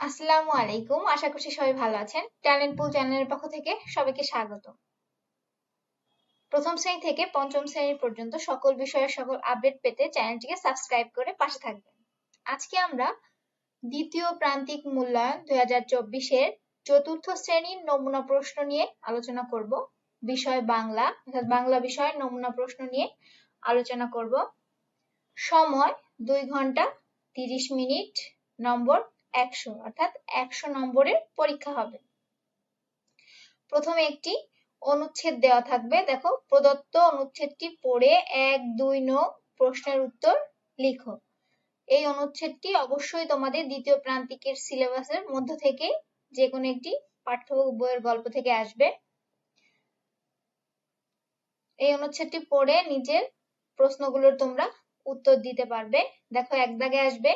আসসালামু আলাইকুম। আশা করছি সবাই ভালো আছেন। ট্যালেন্ট পুল চ্যানেলের পক্ষ থেকে সবাইকে স্বাগত প্রথম শ্রেণি থেকে পঞ্চম শ্রেণি পর্যন্ত সকল বিষয়ের সকল আপডেট পেতে চ্যানেলটিকে সাবস্ক্রাইব করে পাশে থাকবেন। আজকে আমরা দ্বিতীয় প্রান্তিক মূল্যায়ন দুই হাজার চব্বিশের চতুর্থ শ্রেণির নমুনা প্রশ্ন নিয়ে আলোচনা করব। বিষয় বাংলা, অর্থাৎ বাংলা বিষয়ের নমুনা প্রশ্ন নিয়ে আলোচনা করব। সময় দুই ঘণ্টা তিরিশ মিনিট, নম্বর একশো, অর্থাৎ একশো নম্বরের পরীক্ষা হবে। প্রথমে একটি অনুচ্ছেদ দেওয়া থাকবে। দেখো, প্রদত্ত অনুচ্ছেদটি পড়ে এক, দুই, নং প্রশ্নের উত্তর লিখো। এই অনুচ্ছেদটি অবশ্যই তোমাদের দ্বিতীয় প্রান্তিকের সিলেবাসের মধ্য থেকে যে কোনো একটি পাঠ্য বইয়ের গল্প থেকে আসবে। এই অনুচ্ছেদটি পড়ে নিজের প্রশ্নগুলোর তোমরা উত্তর দিতে পারবে। দেখো, এক দাগে আসবে।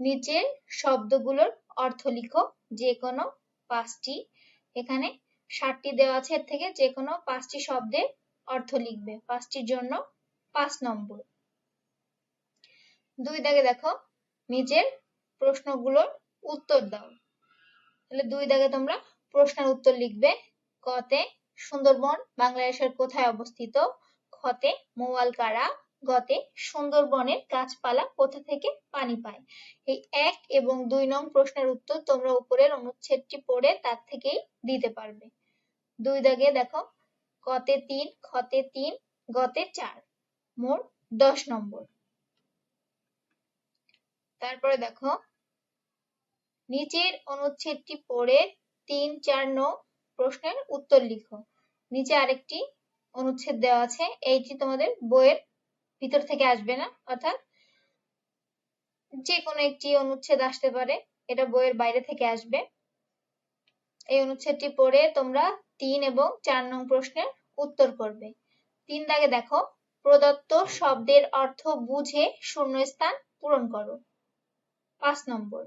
নিচের শব্দগুলোর অর্থ লিখো। যে কোনো পাঁচটি। এখানে ষাটটি দেওয়া আছে। এর থেকে যে কোনো পাঁচটি শব্দের অর্থ লিখবে। পাঁচটির জন্য পাঁচ নম্বর। দুই দাগে দেখো নিজের প্রশ্নগুলোর উত্তর দাও। তাহলে দুই দাগে তোমরা প্রশ্নের উত্তর লিখবে। কতে সুন্দরবন, বাংলাদেশের কোথায় অবস্থিত? খতে কারা গতে সুন্দরবনের গাছপালা কোথা থেকে পানি পায়? এই এক এবং দুই নং প্রশ্নের উত্তর তোমরা উপরের অনুচ্ছেদটি পড়ে তার থেকেই দিতে পারবে। দুই দাগে দেখো কতে তিন, খতে তিন, গতে চার, মোট দশ নম্বর। তারপরে দেখো, নিচের অনুচ্ছেদটি পড়ে তিন, চার, নং প্রশ্নের উত্তর লিখো। নিচে আরেকটি অনুচ্ছেদ দেওয়া আছে, এইটি তোমাদের বইয়ের ভিতর থেকে আসবে না, অর্থাৎ যে কোনো একটি অনুচ্ছেদ আসতে পারে, এটা বইয়ের বাইরে থেকে আসবে। এই অনুচ্ছেদটি পড়ে তোমরা তিন এবং চার নং প্রশ্নের উত্তর করবে। তিন দাগে দেখো, প্রদত্ত শব্দের অর্থ বুঝে শূন্যস্থান পূরণ করো। পাঁচ নম্বর,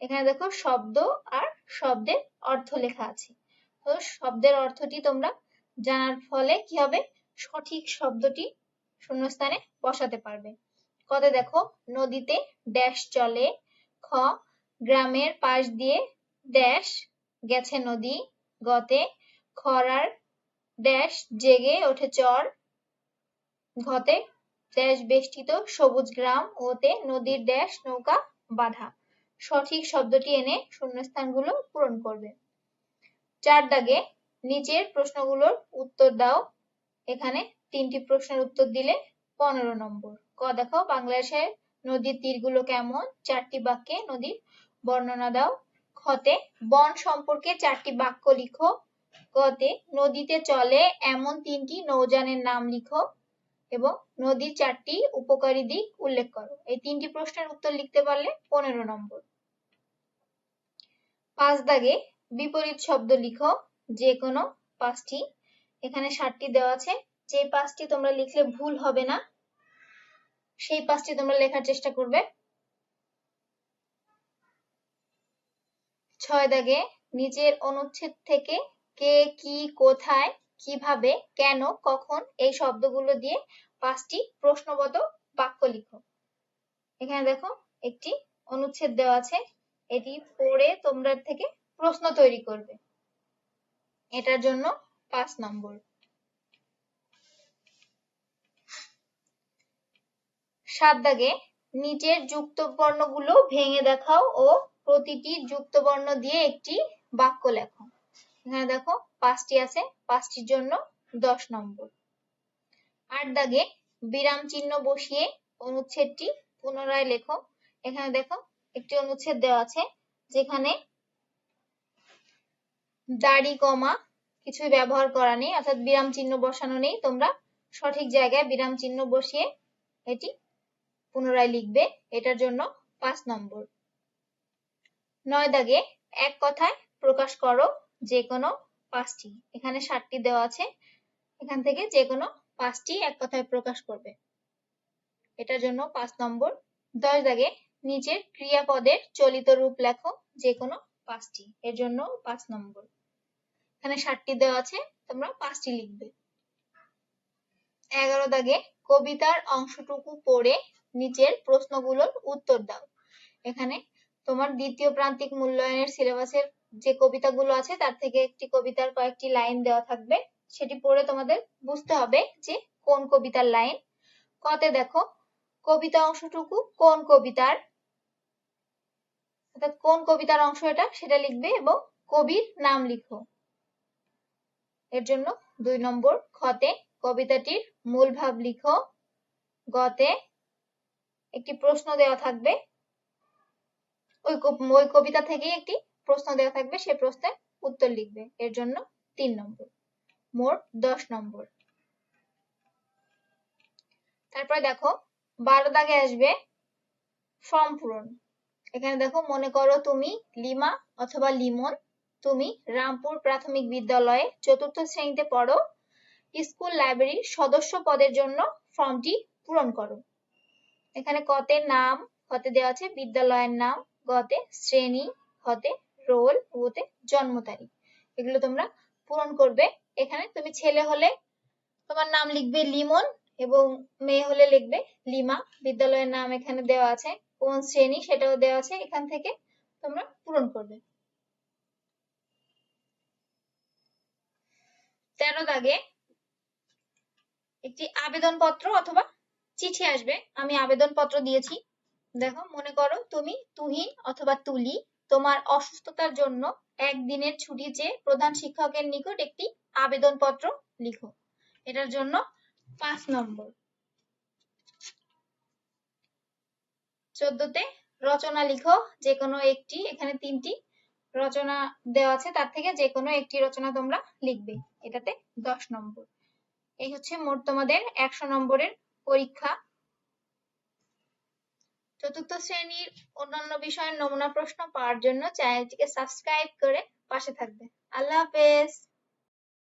এখানে দেখো শব্দ আর শব্দের অর্থ লেখা আছে। তো শব্দের অর্থটি তোমরা জানার ফলে কি হবে? সঠিক শব্দটি শূন্যস্থানে বসাতে পারবে। কতে দেখো, নদীতে ড্যাশ চলে, খ, গ্রামের পাশ দিয়ে ড্যাশ, গেছে নদী, গতে খরার ড্যাশ জেগে ওঠে চর, ঘতে ড্যাশ বেষ্টিত সবুজ গ্রাম, ওতে নদীর ড্যাশ, নৌকা, বাধা। সঠিক শব্দটি এনে শূন্যস্থানগুলো পূরণ করবে। চার দাগে নিচের প্রশ্নগুলোর উত্তর দাও। এখানে তিনটি প্রশ্নের উত্তর দিলে পনেরো নম্বর। ক দেখো, বাংলাদেশের নদীর তীরগুলো কেমন? চারটি বাক্যে নদীর বর্ণনা দাও। খতে, বন সম্পর্কে চারটি বাক্য লিখো। কতে নদীতে চলে এমন তিনটি নৌযানের নাম লিখো এবং নদীর চারটি উপকারী দিক উল্লেখ করো। এই তিনটি প্রশ্নের উত্তর লিখতে পারলে পনেরো নম্বর। পাঁচ দাগে বিপরীত শব্দ লিখো যে কোনো পাঁচটি। এখানে ষাটটি দেওয়া আছে। যে পাঁচটি তোমরা লিখলে ভুল হবে না, সেই পাঁচটি তোমরা লেখার চেষ্টা করবে। ছয় দাগে নিজের অনুচ্ছেদ থেকে কে, কি, কোথায়, কীভাবে, কেন, কখন এই শব্দগুলো দিয়ে পাঁচটি প্রশ্নবোধক বাক্য লিখো। এখানে দেখো, একটি অনুচ্ছেদ দেওয়া আছে, এটি পড়ে তোমরা থেকে প্রশ্ন তৈরি করবে। এটার জন্য পাঁচ নম্বর। সাত দাগে নিচের যুক্ত বর্ণগুলো ভেঙে দেখাও ও প্রতিটি যুক্ত বর্ণ দিয়ে একটি বাক্য লেখো। এখানে দেখো, পাঁচটি আছে, পাঁচটির জন্য দশ নম্বর। আট দাগে বিরাম চিহ্ন বসিয়ে অনুচ্ছেদটি পুনরায় লেখো। এখানে দেখো, একটি অনুচ্ছেদ দেওয়া আছে, যেখানে দাড়ি, কমা কিছুই ব্যবহার করা নেই, অর্থাৎ বিরাম চিহ্ন বসানো নেই। তোমরা সঠিক জায়গায় বিরাম চিহ্ন বসিয়ে এটি পুনরায় লিখবে, এটার জন্য পাঁচ নম্বর। নয় দাগে এক কথায় প্রকাশ করো যে কোনো পাঁচটি। এখানে ষাটটি দেওয়া আছে। এখান থেকে যে কোনো পাঁচটি এক কথায় প্রকাশ করবে। এটার জন্য পাঁচ নম্বর। দশ দাগে নিচের ক্রিয়াপদের চলিত রূপ লেখো যে কোনো পাঁচটি। এর জন্য পাঁচ নম্বর। এখানে ষাটটি দেওয়া আছে, তোমরা পাঁচটি লিখবে। এগারো দাগে কবিতার অংশটুকু পড়ে নিচের প্রশ্নগুলোর উত্তর দাও। এখানে তোমার দ্বিতীয় প্রান্তিক মূল্যায়নের সিলেবাসের যে কবিতাগুলো আছে, তার থেকে একটি কবিতার কয়েকটি লাইন দেওয়া থাকবে। সেটি পড়ে তোমাদের বুঝতে হবে যে কোন কবিতার লাইন। কতে দেখো, কবিতা অংশটুকু কোন কবিতার? কোন কবিতার অংশ এটা, সেটা লিখবে এবং কবির নাম লিখো। এর জন্য দুই নম্বর খতে কবিতাটির মূল ভাব লিখো। গতে একটি প্রশ্ন দেওয়া থাকবে। ওই ওই কবিতা থেকেই একটি প্রশ্ন দেওয়া থাকবে, সে প্রশ্নের উত্তর লিখবে। এর জন্য তিন নম্বর। মোট দশ নম্বর। তারপরে দেখো, বারো দাগে আসবে ফর্ম পূরণ। এখানে দেখো, মনে করো তুমি লিমা অথবা লিমন, তুমি রামপুর প্রাথমিক বিদ্যালয়ে চতুর্থ শ্রেণীতে পড়ো, স্কুল লাইব্রেরির সদস্য পদের জন্য ফর্মটি পূরণ করো। এখানে কতে নাম হতে দেওয়া আছে বিদ্যালয়ের নাম, গতে শ্রেণি হতে রোল ওতে জন্ম তারিখ। এগুলো তোমরা পূরণ করবে। এখানে তুমি ছেলে হলে তোমার নাম লিখবে লিমন এবং মেয়ে হলে লিখবে লিমা। বিদ্যালয়ের নাম এখানে দেওয়া আছে কোন শ্রেণি, সেটাও দেওয়া আছে। এখান থেকে তোমরা পূরণ করবে। তেরো দাগে একটি আবেদনপত্র অথবা চিঠি আসবে। আমি আবেদনপত্র দিয়েছি। দেখো, মনে করো তুমি তুহিন অথবা তুলি তোমার অসুস্থতার জন্য একদিনের ছুটি চেয়ে প্রধান শিক্ষকের নিকট একটি আবেদনপত্র লিখো। এটার জন্য পাঁচ নম্বর। চোদ্দতে রচনা লিখো। যে কোনো একটি, এখানে তিনটি রচনা দেওয়া আছে। তার থেকে যে কোনো একটি রচনা তোমরা লিখবে। এটাতে দশ নম্বর। এই হচ্ছে মোট তোমাদের একশো নম্বরের পরীক্ষা। চতুর্থ শ্রেণির অন্যান্য বিষয়ের নমুনা প্রশ্ন পাওয়ার জন্য চ্যানেলটিকে সাবস্ক্রাইব করে পাশে থাকবেন আল্লাহ হাফেজ।